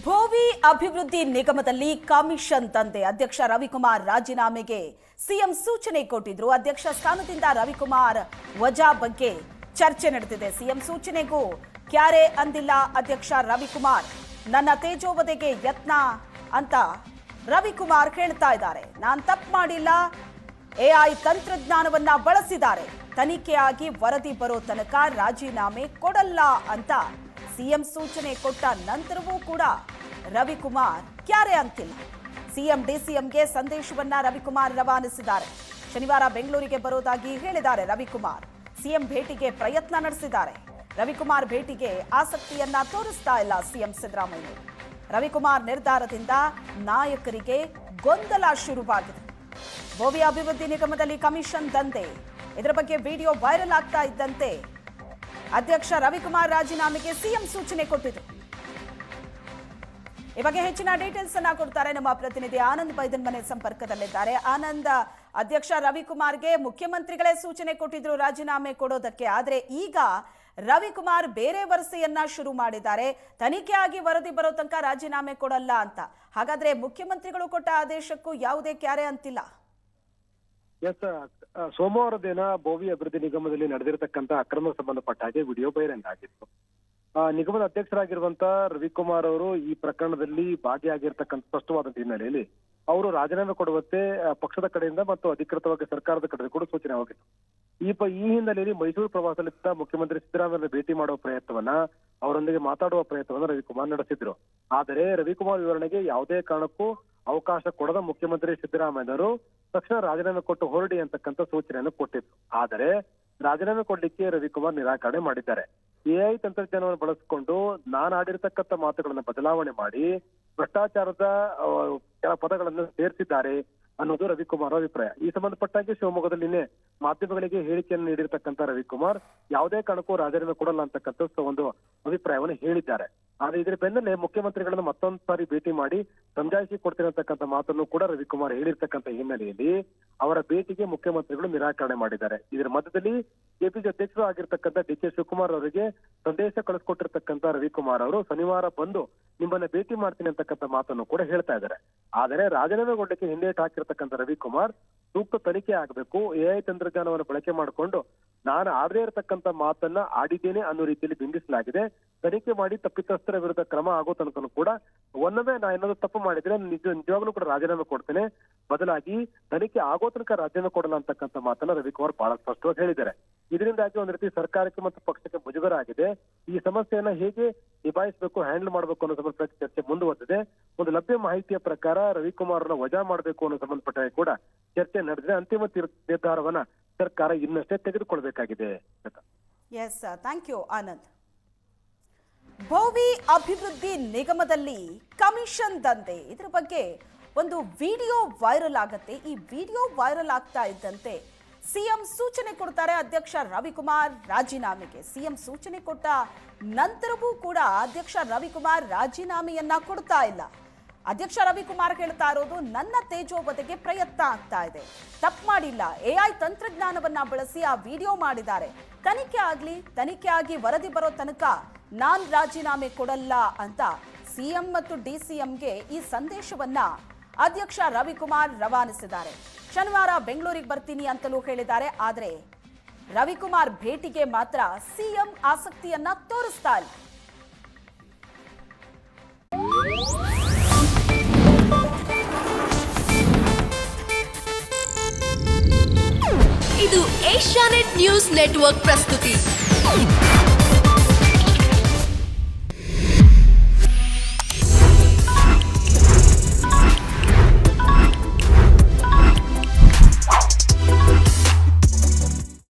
ಭೋವಿ ಅಭಿವೃದ್ಧಿ ನಿಗಮದಲ್ಲಿ ಕಮಿಷನ್ ತಂದೆ ಅಧ್ಯಕ್ಷ ರವಿಕುಮಾರ್ ರಾಜೀನಾಮೆಗೆ ಸಿಎಂ ಸೂಚನೆ ಕೊಟ್ಟಿದ್ರು. ಅಧ್ಯಕ್ಷ ಸ್ಥಾನದಿಂದ ರವಿಕುಮಾರ್ ವಜಾ ಬಗ್ಗೆ ಚರ್ಚೆ ನಡೆದಿದೆ. ಸಿಎಂ ಸೂಚನೆಗೂ ಕ್ಯಾರೆ ಅಂದಿಲ್ಲ ಅಧ್ಯಕ್ಷ ರವಿಕುಮಾರ್. ನನ್ನ ತೇಜೋವಧೆಗೆ ಯತ್ನ ಅಂತ ರವಿಕುಮಾರ್ ಹೇಳ್ತಾ ಇದ್ದಾರೆ. ನಾನು ತಪ್ಪು ಮಾಡಿಲ್ಲ. ಎಐ ತಂತ್ರಜ್ಞಾನವನ್ನ ಬಳಸಿದ್ದಾರೆ. ತನಿಖೆಯಾಗಿ ವರದಿ ಬರೋ ತನಕ ರಾಜೀನಾಮೆ ಕೊಡಲ್ಲ ಅಂತ ಸಿಎಂ ಸೂಚನೆ ಕೊಟ್ಟ ನಂತರವೂ ಕೂಡ ರವಿಕುಮಾರ್ ಕ್ಯಾರೆ ಅಂತಿಲ್ಲ ಸಿಎಂ ಡಿಸಿಎಂಗೆ ಸಂದೇಶವನ್ನ ರವಿಕುಮಾರ್ ರವಾನಿಸಿದ್ದಾರೆ. ಶನಿವಾರ ಬೆಂಗಳೂರಿಗೆ ಬರೋದಾಗಿ ಹೇಳಿದ್ದಾರೆ ರವಿಕುಮಾರ್. ಸಿಎಂ ಭೇಟಿಗೆ ಪ್ರಯತ್ನ ನಡೆಸಿದ್ದಾರೆ. ರವಿಕುಮಾರ್ ಭೇಟಿಗೆ ಆಸಕ್ತಿಯನ್ನ ತೋರಿಸ್ತಾ ಇಲ್ಲ ಸಿಎಂ ಸಿದ್ದರಾಮಯ್ಯ. ರವಿಕುಮಾರ್ ನಿರ್ಧಾರದಿಂದ ನಾಯಕರಿಗೆ ಗೊಂದಲ ಶುರುವಾಗಿದೆ. ಭೋವಿ ಅಭಿವೃದ್ಧಿ ನಿಗಮದಲ್ಲಿ ಕಮಿಷನ್ ದಂಧೆ. ಇದರ ಬಗ್ಗೆ ವಿಡಿಯೋ ವೈರಲ್ ಆಗ್ತಾ ಇದ್ದಂತೆ ಅಧ್ಯಕ್ಷ ರವಿಕುಮಾರ್ ರಾಜೀನಾಮೆಗೆ ಸಿಎಂ ಸೂಚನೆ ಕೊಟ್ಟಿದ್ರು ಈ ಬಗ್ಗೆ ಹೆಚ್ಚಿನ ಡೀಟೇಲ್ಸ್ ಅನ್ನ ಕೊಡ್ತಾರೆ ನಮ್ಮ ಪ್ರತಿನಿಧಿ ಆನಂದ್ ಬೈದನ್ ಮನೆ ಸಂಪರ್ಕದಲ್ಲಿದ್ದಾರೆ. ಆನಂದ್, ಅಧ್ಯಕ್ಷ ರವಿಕುಮಾರ್ಗೆ ಮುಖ್ಯಮಂತ್ರಿಗಳೇ ಸೂಚನೆ ಕೊಟ್ಟಿದ್ರು ರಾಜೀನಾಮೆ ಕೊಡೋದಕ್ಕೆ. ಆದರೆ ಈಗ ರವಿಕುಮಾರ್ ಬೇರೆ ವರಸೆಯನ್ನ ಶುರು ಮಾಡಿದ್ದಾರೆ. ತನಿಖೆ ಆಗಿ ವರದಿ ಬರೋ ತನಕ ರಾಜೀನಾಮೆ ಕೊಡಲ್ಲ ಅಂತ. ಹಾಗಾದ್ರೆ ಮುಖ್ಯಮಂತ್ರಿಗಳು ಕೊಟ್ಟ ಆದೇಶಕ್ಕೂ ಯಾವುದೇ ಕ್ಯಾರೆ ಅಂತಿಲ್ಲ? ಸೋಮವಾರ ದಿನ ಭೋವಿ ಅಭಿವೃದ್ಧಿ ನಿಗಮದಲ್ಲಿ ನಡೆದಿರತಕ್ಕಂತ ಅಕ್ರಮ ಸಂಬಂಧಪಟ್ಟ ಹಾಗೆ ವಿಡಿಯೋ ಬಹಿರಂಗ ಆಗಿತ್ತು. ನಿಗಮದ ಅಧ್ಯಕ್ಷರಾಗಿರುವಂತ ರವಿಕುಮಾರ್ ಅವರು ಈ ಪ್ರಕರಣದಲ್ಲಿ ಭಾಗಿಯಾಗಿರ್ತಕ್ಕಂಥ ಸ್ಪಷ್ಟವಾದಂತ ಹಿನ್ನೆಲೆಯಲ್ಲಿ ಅವರು ರಾಜೀನಾಮೆ ಕೊಡುವಂತೆ ಪಕ್ಷದ ಕಡೆಯಿಂದ ಮತ್ತು ಅಧಿಕೃತವಾಗಿ ಸರ್ಕಾರದ ಕಡೆಯಿಂದ ಕೂಡ ಸೂಚನೆ ಹೋಗಿತ್ತು. ಈ ಈ ಹಿನ್ನೆಲೆಯಲ್ಲಿ ಮೈಸೂರು ಪ್ರವಾಸದಲ್ಲಿದ್ದ ಮುಖ್ಯಮಂತ್ರಿ ಸಿದ್ದರಾಮಯ್ಯ ಭೇಟಿ ಮಾಡುವ ಪ್ರಯತ್ನವನ್ನ ಅವರೊಂದಿಗೆ ಮಾತಾಡುವ ಪ್ರಯತ್ನವನ್ನ ರವಿಕುಮಾರ್ ನಡೆಸಿದ್ರು. ಆದರೆ ರವಿಕುಮಾರ್ ವಿವರಣೆಗೆ ಯಾವುದೇ ಕಾರಣಕ್ಕೂ ಅವಕಾಶ ಕೊಡದ ಮುಖ್ಯಮಂತ್ರಿ ಸಿದ್ದರಾಮಯ್ಯನವರು ತಕ್ಷಣ ರಾಜೀನಾಮೆ ಕೊಟ್ಟು ಹೊರಡಿ ಅಂತಕ್ಕಂಥ ಸೂಚನೆಯನ್ನು ಕೊಟ್ಟಿತ್ತು ಆದರೆ ರಾಜೀನಾಮೆ ಕೊಡ್ಲಿಕ್ಕೆ ರವಿಕುಮಾರ್ ನಿರಾಕರಣೆ ಮಾಡಿದ್ದಾರೆ. ಎಐ ತಂತ್ರಜ್ಞಾನವನ್ನು ಬಳಸಿಕೊಂಡು ನಾನು ಆಡಿರತಕ್ಕಂಥ ಮಾತುಗಳನ್ನ ಬದಲಾವಣೆ ಮಾಡಿ ಭ್ರಷ್ಟಾಚಾರದ ಕೆಲ ಪದಗಳನ್ನು ಸೇರಿಸಿದ್ದಾರೆ ಅನ್ನೋದು ರವಿಕುಮಾರ್ ಅಭಿಪ್ರಾಯ. ಈ ಸಂಬಂಧಪಟ್ಟಾಗಿ ಶಿವಮೊಗ್ಗದಲ್ಲಿ ಮಾಧ್ಯಮಗಳಿಗೆ ಹೇಳಿಕೆಯನ್ನು ನೀಡಿರ್ತಕ್ಕಂಥ ರವಿಕುಮಾರ್ ಯಾವುದೇ ಕಾರಣಕ್ಕೂ ರಾಜೀನಾಮೆ ಕೊಡಲ್ಲ ಅಂತಕ್ಕಂಥ ಒಂದು ಅಭಿಪ್ರಾಯವನ್ನು ಹೇಳಿದ್ದಾರೆ. ಆದ್ರೆ ಇದ್ರ ಬೆನ್ನಲ್ಲೇ ಮುಖ್ಯಮಂತ್ರಿಗಳನ್ನು ಮತ್ತೊಂದು ಸಾರಿ ಭೇಟಿ ಮಾಡಿ ಸಮಜಾಯಿಸಿ ಕೊಡ್ತಿರತಕ್ಕಂಥ ಮಾತನ್ನು ಕೂಡ ರವಿಕುಮಾರ್ ಹೇಳಿರ್ತಕ್ಕಂಥ ಹಿನ್ನೆಲೆಯಲ್ಲಿ ಅವರ ಭೇಟಿಗೆ ಮುಖ್ಯಮಂತ್ರಿಗಳು ನಿರಾಕರಣೆ ಮಾಡಿದ್ದಾರೆ. ಇದರ ಮಧ್ಯದಲ್ಲಿ ಕೆಪಿಸಿ ಅಧ್ಯಕ್ಷರು ಆಗಿರ್ತಕ್ಕಂಥ ಡಿ ಕೆ ಶಿವಕುಮಾರ್ ಅವರಿಗೆ ಸಂದೇಶ ಕಳಿಸ್ಕೊಟ್ಟಿರ್ತಕ್ಕಂಥ ರವಿಕುಮಾರ್ ಅವರು ಶನಿವಾರ ಬಂದು ನಿಮ್ಮನ್ನ ಭೇಟಿ ಮಾಡ್ತೀನಿ ಅಂತಕ್ಕಂಥ ಮಾತನ್ನು ಕೂಡ ಹೇಳ್ತಾ ಇದ್ದಾರೆ. ಆದರೆ ರಾಜೀನಾಮೆಗೊಂಡಕ್ಕೆ ಹಿಂದೇಟು ಹಾಕಿರ್ತಕ್ಕಂಥ ರವಿಕುಮಾರ್ ಸೂಕ್ತ ತನಿಖೆ ಆಗಬೇಕು ಎಐ ತಂತ್ರಜ್ಞಾನವನ್ನು ಬಳಕೆ ಮಾಡಿಕೊಂಡು ನಾನು ಆಡದೇ ಇರತಕ್ಕಂತ ಮಾತನ್ನ ಆಡಿದ್ದೇನೆ ಅನ್ನೋ ರೀತಿಯಲ್ಲಿ ಬಿಂಬಿಸಲಾಗಿದೆ. ತನಿಖೆ ಮಾಡಿ ತಪ್ಪಿತಸ್ಥರ ವಿರುದ್ಧ ಕ್ರಮ ಆಗೋ ತನಕ ಕೂಡ ಒಂದೊಮ್ಮೆ ನಾ ಏನಾದ್ರು ತಪ್ಪು ಮಾಡಿದ್ರೆ ನಿಜ ನಿಜವಾಗ್ಲೂ ಕೂಡ ರಾಜೀನಾಮೆ ಕೊಡ್ತೇನೆ. ಬದಲಾಗಿ ತನಿಖೆ ಆಗೋ ತನಕ ರಾಜೀನಾಮೆ ಕೊಡಲ್ಲ ಅಂತಕ್ಕಂಥ ಮಾತನ್ನ ರವಿಕುಮಾರ್ ಬಹಳ ಸ್ಪಷ್ಟವಾಗಿ ಹೇಳಿದ್ದಾರೆ. ಇದರಿಂದಾಗಿ ಒಂದ್ ರೀತಿ ಸರ್ಕಾರಕ್ಕೆ ಮತ್ತು ಪಕ್ಷಕ್ಕೆ ಮುಜುಗರ ಆಗಿದೆ ಈ ಸಮಸ್ಯೆಯನ್ನ ಹೇಗೆ ನಿಭಾಯಿಸಬೇಕು ಹ್ಯಾಂಡಲ್ ಮಾಡಬೇಕು ಅನ್ನೋ ಸಂಬಂಧಪಟ್ಟ ಚರ್ಚೆ ಮುಂದುವರೆದಿದೆ. ಒಂದು ಲಭ್ಯ ಮಾಹಿತಿಯ ಪ್ರಕಾರ ರವಿಕುಮಾರ್ ಅವರನ್ನ ವಜಾ ಮಾಡಬೇಕು ಅನ್ನೋ ಸಂಬಂಧಪಟ್ಟ ಕೂಡ ಚರ್ಚೆ ನಡೆದಿದೆ. ಅಂತಿಮ ನಿರ್ಧಾರವನ್ನ ಸರ್ಕಾರ ಇನ್ನಷ್ಟೇ ತೆಗೆದುಕೊಳ್ಬೇಕಾಗಿದೆ. Yes thank you Anand Bhovi ಅಭಿವೃದ್ಧಿ ನಿಗಮದಲ್ಲಿ ಕಮಿಷನ್ ದಂಧೆ. ಇದರ ಬಗ್ಗೆ ಒಂದು ವಿಡಿಯೋ ವೈರಲ್ ಆಗತ್ತೆ. ಈ ವಿಡಿಯೋ ವೈರಲ್ ಆಗ್ತಾ ಇದ್ದಂತೆ ಸಿಎಂ ಸೂಚನೆ ಕೊಡ್ತಾರೆ ಅಧ್ಯಕ್ಷ ರವಿಕುಮಾರ್ ರಾಜೀನಾಮೆಗೆ. ಸಿಎಂ ಸೂಚನೆ ಕೊಟ್ಟ ನಂತರವೂ ಕೂಡ ಅಧ್ಯಕ್ಷ ರವಿಕುಮಾರ್ ರಾಜೀನಾಮೆಯನ್ನ ಕೊಡ್ತಾ ಇಲ್ಲ. ಅಧ್ಯಕ್ಷ ರವಿಕುಮಾರ್ ಹೇಳ್ತಾ ಇರೋದು, ನನ್ನ ತೇಜೋವಧೆಗೆ ಪ್ರಯತ್ನ ಆಗ್ತಾ ಇದೆ. ತಪ್ಪು ಮಾಡಿಲ್ಲ. ಎಐ ತಂತ್ರಜ್ಞಾನವನ್ನ ಬಳಸಿ ಆ ವಿಡಿಯೋ ಮಾಡಿದ್ದಾರೆ. ತನಿಖೆ ಆಗಲಿ, ತನಿಖೆ ಆಗಿ ವರದಿ ಬರೋ ತನಕ ನಾನ್ ರಾಜೀನಾಮೆ ಕೊಡಲ್ಲ ಅಂತ ಸಿಎಂ ಮತ್ತು ಡಿಸಿಎಂಗೆ ಈ ಸಂದೇಶವನ್ನ ಅಧ್ಯಕ್ಷ ರವಿಕುಮಾರ್ ರವಾನಿಸಿದ್ದಾರೆ. ಶನಿವಾರ ಬೆಂಗಳೂರಿಗೆ ಬರ್ತೀನಿ ಅಂತಲೂ ಹೇಳಿದ್ದಾರೆ. ಆದರೆ ರವಿಕುಮಾರ್ ಭೇಟಿಗೆ ಮಾತ್ರ ಸಿಎಂ ಆಸಕ್ತಿಯನ್ನ ತೋರಿಸ್ತಾ ಇಲ್ಲ. ಇದು ಏಷ್ಯಾನೆಟ್ ನ್ಯೂಸ್ ನೆಟ್ವರ್ಕ್ ಪ್ರಸ್ತುತಿ.